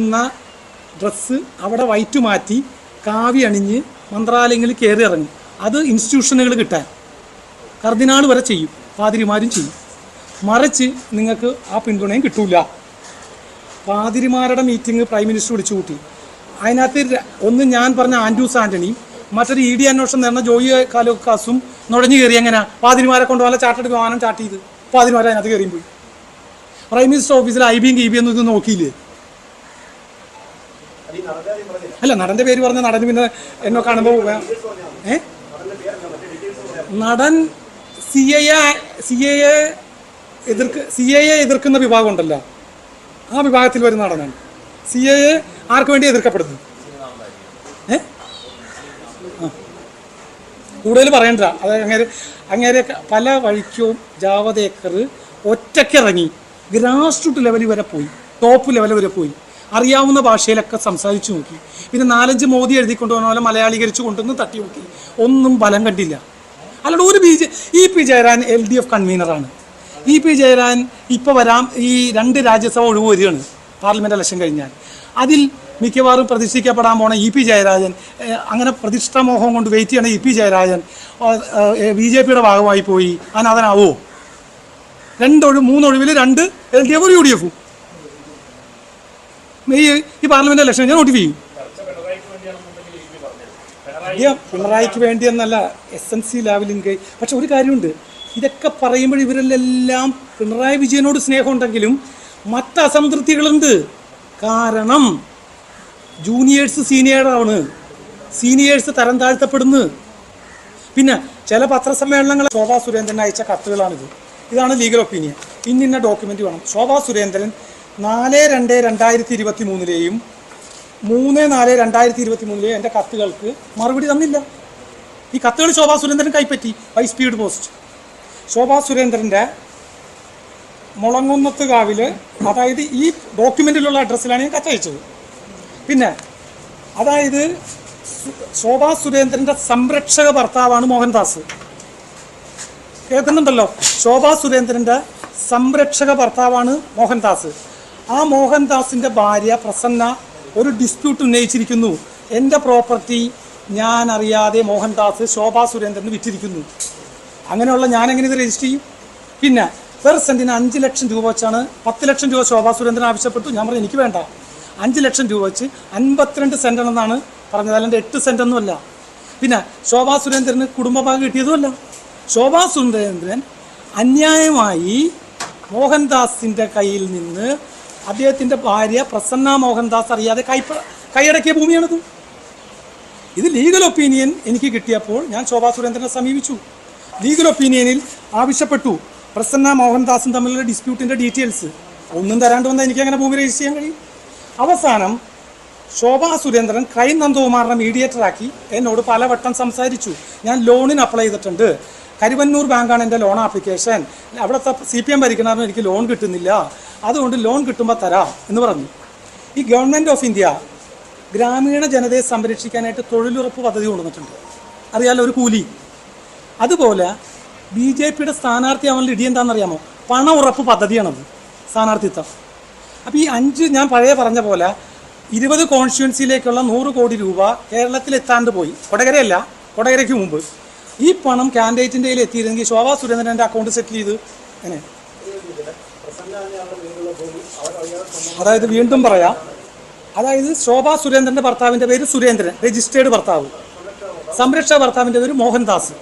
എന്ന ഡ്രസ്സ് അവിടെ വൈറ്റ് മാറ്റി കാവി അണിഞ്ഞ് മന്ത്രാലയങ്ങളിൽ കയറി ഇറങ്ങി. അത് ഇൻസ്റ്റിറ്റ്യൂഷനുകൾ കിട്ടാൻ. കർദിനാൾ വരെ ചെയ്യും. പാതിരിമാരും ചെയ്യും. മറിച്ച് നിങ്ങൾക്ക് ആ പിന്തുണയും കിട്ടൂല. പാതിരിമാരുടെ മീറ്റിംഗ് പ്രൈം മിനിസ്റ്റർ വിളിച്ചു കൂട്ടി. അതിനകത്ത് ഒന്ന് ഞാൻ പറഞ്ഞ ആൻഡ്രൂസ് സാന്റണി മറ്റൊരു ഇ ഡി അന്വേഷണം നേർന്ന ജോയി കാലോക്കാസും നുഴഞ്ഞു കയറി എങ്ങനെ? പാതിരിമാരെ കൊണ്ട് വല്ല ചാട്ടെടുത്ത് ചാർട്ട് ചെയ്ത് പാതിരിമാരെ അതിനകത്ത് കയറിയും പോയി. പ്രൈം മിനിസ്റ്റർ ഓഫീസിൽ ഐ ബിയും കെ ബിയും ഒന്നും നോക്കിയില്ലേ? അല്ല നടന്റെ പേര് പറഞ്ഞ നടൻ പിന്നെ എന്നെ കാണുമ്പോൾ ഏ? നടൻ സി എ സി എ എതിർക്ക് സി എ എതിർക്കുന്ന വിഭാഗം ഉണ്ടല്ലോ. ആ വിഭാഗത്തിൽ വരുന്ന നടനാണ് സി എ ആർക്ക് വേണ്ടി എതിർക്കപ്പെടുന്നു? ഏ? ആ. കൂടുതൽ പറയണ്ട. അത് അങ്ങനെ അങ്ങനെ പല വഴിക്കും ജാവദേക്കർ ഒറ്റക്കിറങ്ങി ഗ്രാസ് റൂട്ട് ലെവലിൽ വരെ പോയി ടോപ്പ് ലെവൽ വരെ പോയി. അറിയാവുന്ന ഭാഷയിലൊക്കെ സംസാരിച്ചു നോക്കി. പിന്നെ നാലഞ്ച് മോദി എഴുതി കൊണ്ടുവന്ന പോലെ മലയാളീകരിച്ച് കൊണ്ടുവന്ന് തട്ടി നോക്കി. ഒന്നും ഫലം കണ്ടില്ല. അല്ലാണ്ട് ഒരു B J E P Jayarajan L D F കൺവീനറാണ്. E P Jayarajan ഇപ്പോൾ വരാം ഈ രണ്ട് രാജ്യസഭ ഒഴിവ് വരികയാണ്. പാർലമെന്റ് ഇലക്ഷൻ കഴിഞ്ഞാൽ. അതിൽ മിക്കവാറും പ്രതീക്ഷിക്കപ്പെടാൻ പോണ ഇ പി ജയരാജൻ അങ്ങനെ പ്രതിഷ്ഠാമോഹം കൊണ്ട് വെയിറ്റ് ചെയ്യണ E P Jayarajan B J പിയുടെ ഭാഗമായി പോയി. അനാഥനാവോ? രണ്ടൊഴി മൂന്നൊഴിവിൽ രണ്ട് L D F U D എഫും. ഈ ഈ പാർലമെന്റ് ഇലക്ഷൻ ഞാൻ നോട്ടിഫൈ ചെയ്യും. പിണറായിക്ക് വേണ്ടി എന്നല്ല എസ് എൻ സി ലാവലിംഗ് പക്ഷെ ഒരു കാര്യമുണ്ട്. ഇതൊക്കെ പറയുമ്പോൾ ഇവരിലെല്ലാം പിണറായി വിജയനോട് സ്നേഹമുണ്ടെങ്കിലും മറ്റ് അസംതൃപ്തികളുണ്ട്. കാരണം ജൂനിയേഴ്സ് സീനിയറാണ് സീനിയേഴ്സ് തരം താഴ്ത്തപ്പെടുന്നു. പിന്നെ ചില പത്രസമ്മേളനങ്ങൾ ശോഭാ സുരേന്ദ്രൻ അയച്ച കത്തുകളാണിത്. ഇതാണ് ലീഗൽ ഒപ്പീനിയൻ ഇന്നിന്ന ഡോക്യുമെന്റ് വേണം. ശോഭാ സുരേന്ദ്രൻ നാല് രണ്ട് രണ്ടായിരത്തി ഇരുപത്തി മൂന്നിലെയും മൂന്ന് നാല് രണ്ടായിരത്തി ഇരുപത്തി മൂന്നിലെയും എന്റെ കത്തുകൾക്ക് മറുപടി തന്നില്ല. ഈ കത്തുകൾ ശോഭാ സുരേന്ദ്രൻ കൈപ്പറ്റി. ബൈ സ്പീഡ് പോസ്റ്റ് ശോഭാ സുരേന്ദ്രന്റെ മുളങ്ങുന്നത്ത് കാവിൽ അതായത് ഈ ഡോക്യുമെന്റിലുള്ള അഡ്രസ്സിലാണ് ഞാൻ കത്തയച്ചത്. പിന്നെ അതായത് ശോഭാ സുരേന്ദ്രന്റെ സംരക്ഷക ഭർത്താവാണ് മോഹൻദാസ്. കേൾക്കുന്നുണ്ടല്ലോ? ശോഭാ സുരേന്ദ്രന്റെ സംരക്ഷക ഭർത്താവാണ് മോഹൻദാസ്. ആ മോഹൻദാസിന്റെ ഭാര്യ പ്രസന്ന ഒരു ഡിസ്പ്യൂട്ട് ഉന്നയിച്ചിരിക്കുന്നു. എന്റെ പ്രോപ്പർട്ടി ഞാൻ അറിയാതെ മോഹൻദാസ് ശോഭാ സുരേന്ദ്രന് വിറ്റിരിക്കുന്നു. അങ്ങനെയുള്ള ഞാൻ എങ്ങനെ ഇത് രജിസ്റ്റർ ചെയ്യും? പിന്നെ പെർ സെന്റിന് അഞ്ച് ലക്ഷം രൂപ വെച്ചാണ് പത്ത് ലക്ഷം രൂപ ശോഭാ സുരേന്ദ്രൻ ആവശ്യപ്പെട്ടു? ഞാൻ പറഞ്ഞു എനിക്ക് വേണ്ട. അഞ്ച് ലക്ഷം രൂപ വെച്ച് അൻപത്തിരണ്ട് സെന്റാണെന്നാണ് പറഞ്ഞത്. അല്ലാണ്ട് എട്ട് സെന്റൊന്നുമല്ല പിന്നെ ശോഭാ സുരേന്ദ്രന് കുടുംബഭാഗം കിട്ടിയതുമല്ല. ശോഭാ സുരേന്ദ്രൻ അന്യായമായി മോഹൻദാസിന്റെ കയ്യിൽ നിന്ന് അദ്ദേഹത്തിന്റെ ഭാര്യ പ്രസന്ന മോഹൻദാസ് അറിയാതെ കൈ കൈയടക്കിയ ഭൂമിയാണിത്. ഇത് ലീഗൽ ഒപ്പീനിയൻ എനിക്ക് കിട്ടിയപ്പോൾ ഞാൻ ശോഭാ സുരേന്ദ്രനെ സമീപിച്ചു. ലീഗൽ ഒപ്പീനിയനിൽ ആവശ്യപ്പെട്ടു പ്രസന്ന മോഹൻദാസും തമ്മിലുള്ള ഡിസ്പ്യൂട്ടിന്റെ ഡീറ്റെയിൽസ് ഒന്നും തരാണ്ട് വന്നാൽ എനിക്ക് അങ്ങനെ ഭൂമി രജിസ്റ്റർ ചെയ്യാൻ കഴിയും. അവസാനം ശോഭാ സുരേന്ദ്രൻ ക്രൈം നന്ദകുമാറിനെ മീഡിയേറ്ററാക്കി എന്നോട് പലവട്ടം സംസാരിച്ചു. ഞാൻ ലോണിന് അപ്ലൈ ചെയ്തിട്ടുണ്ട്. കരുവന്നൂർ ബാങ്കാണ് എന്റെ ലോൺ ആപ്ലിക്കേഷൻ. അവിടുത്തെ സി പി എം ഭരിക്കണമെന്ന് എനിക്ക് ലോൺ കിട്ടുന്നില്ല. അതുകൊണ്ട് ലോൺ കിട്ടുമ്പോൾ തരാം എന്ന് പറഞ്ഞു. ഈ ഗവൺമെന്റ് ഓഫ് ഇന്ത്യ ഗ്രാമീണ ജനതയെ സംരക്ഷിക്കാനായിട്ട് തൊഴിലുറപ്പ് പദ്ധതി കൊണ്ടുവന്നിട്ടുണ്ട്. അറിയാലോ ഒരു കൂലി. അതുപോലെ ബി ജെ പിയുടെ സ്ഥാനാർത്ഥിയാവാനുള്ള ഇടി എന്താണെന്നറിയാമോ? പണ ഉറപ്പ് പദ്ധതിയാണത്. സ്ഥാനാർത്ഥിത്വം. അപ്പോൾ ഈ അഞ്ച് ഞാൻ പഴയ പറഞ്ഞ പോലെ ഇരുപത് കോൺസ്റ്റിറ്റ്യുവൻസിയിലേക്കുള്ള നൂറ് കോടി രൂപ കേരളത്തിൽ എത്താണ്ട് പോയി. കൊടകരയല്ല കൊടകരയ്ക്ക് മുമ്പ്. ഈ പണം കാൻഡിഡേറ്റിന്റെ കയ്യിൽ എത്തിയിരുന്നെങ്കിൽ ശോഭാ സുരേന്ദ്രന്റെ അക്കൗണ്ട് സെറ്റിൽ ചെയ്ത് അങ്ങനെ അതായത് വീണ്ടും പറയാം. അതായത് ശോഭാ സുരേന്ദ്രന്റെ ഭർത്താവിന്റെ പേര് സുരേന്ദ്രൻ രജിസ്റ്റേർഡ് ഭർത്താവ്. സംരക്ഷക ഭർത്താവിന്റെ പേര് മോഹൻദാസ്.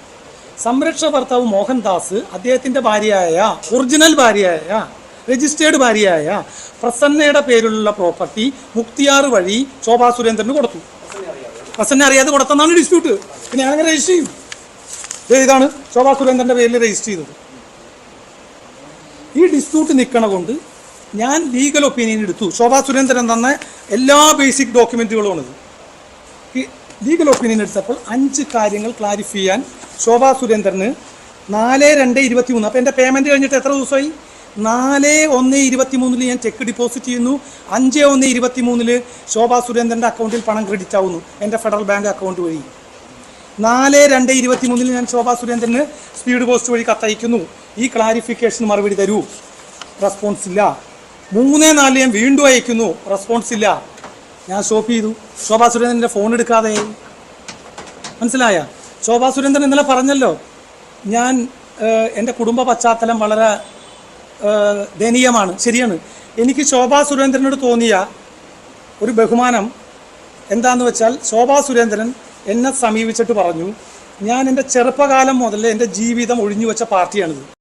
സംരക്ഷക ഭർത്താവ് മോഹൻദാസ് അദ്ദേഹത്തിന്റെ ഭാര്യയായ ഒറിജിനൽ ഭാര്യയായ രജിസ്റ്റേർഡ് ഭാര്യയായ പ്രസന്നയുടെ പേരിലുള്ള പ്രോപ്പർട്ടി മുക്തിയാർ വഴി ശോഭാ സുരേന്ദ്രന് കൊടുത്തു. പ്രസന്ന അറിയാതെ കൊടുത്തെന്നാണ് ഡിസ്പ്യൂട്ട് പിന്നെ അങ്ങനെ രജിസ്റ്റർ ചെയ്യും. ഇതാണ് ശോഭാ സുരേന്ദ്രന്റെ പേരിൽ രജിസ്റ്റർ ചെയ്തത്. ഈ ഡിസ്പ്യൂട്ട് നിൽക്കണ കൊണ്ട് ഞാൻ ലീഗൽ ഒപ്പീനിയൻ എടുത്തു. ശോഭാ സുരേന്ദ്രൻ തന്ന എല്ലാ ബേസിക് ഡോക്യുമെന്റുകളുമാണിത് ലീഗൽ ഒപ്പീനിയൻ എടുത്തപ്പോൾ അഞ്ച് കാര്യങ്ങൾ ക്ലാരിഫൈ ചെയ്യാൻ ശോഭാ സുരേന്ദ്രന് നാല് രണ്ട് ഇരുപത്തി മൂന്ന് അപ്പോൾ എന്റെ പേയ്മെന്റ് കഴിഞ്ഞിട്ട് എത്ര ദിവസമായി? നാല് ഒന്ന് ഇരുപത്തി മൂന്നിൽ ഞാൻ ചെക്ക് ഡിപ്പോസിറ്റ് ചെയ്യുന്നു. അഞ്ച് ഒന്ന് ഇരുപത്തി മൂന്നിൽ ശോഭാ സുരേന്ദ്രന്റെ അക്കൗണ്ടിൽ പണം ക്രെഡിറ്റ് ആവുന്നു. എന്റെ ഫെഡറൽ ബാങ്ക് അക്കൗണ്ട് വഴി. നാല് രണ്ട് ഇരുപത്തി മൂന്നിൽ ഞാൻ ശോഭാ സുരേന്ദ്രന് സ്പീഡ് പോസ്റ്റ് വഴി കത്തയക്കുന്നു. ഈ ക്ലാരിഫിക്കേഷൻ മറുപടി തരൂ. റെസ്പോൺസ് ഇല്ല. മൂന്ന് നാല് ഞാൻ വീണ്ടും അയക്കുന്നു. റെസ്പോൺസ് ഇല്ല. ഞാൻ ഷോപ്പ് ചെയ്തു. ശോഭാ സുരേന്ദ്രന്റെ ഫോൺ എടുക്കാതെ. മനസ്സിലായ? ശോഭാ സുരേന്ദ്രൻ ഇന്നലെ പറഞ്ഞല്ലോ. ഞാൻ എന്റെ കുടുംബ പശ്ചാത്തലം വളരെ ദയനീയമാണ്. ശരിയാണ്. എനിക്ക് ശോഭാ സുരേന്ദ്രനോട് തോന്നിയ ഒരു ബഹുമാനം എന്താണെന്ന് വെച്ചാൽ ശോഭാ സുരേന്ദ്രൻ എന്നെ സമീപിച്ചിട്ട് പറഞ്ഞു ഞാൻ എന്റെ ചെറുപ്പകാലം മുതൽ എന്റെ ജീവിതം ഒഴിഞ്ഞു വെച്ച പാർട്ടിയാണിത്.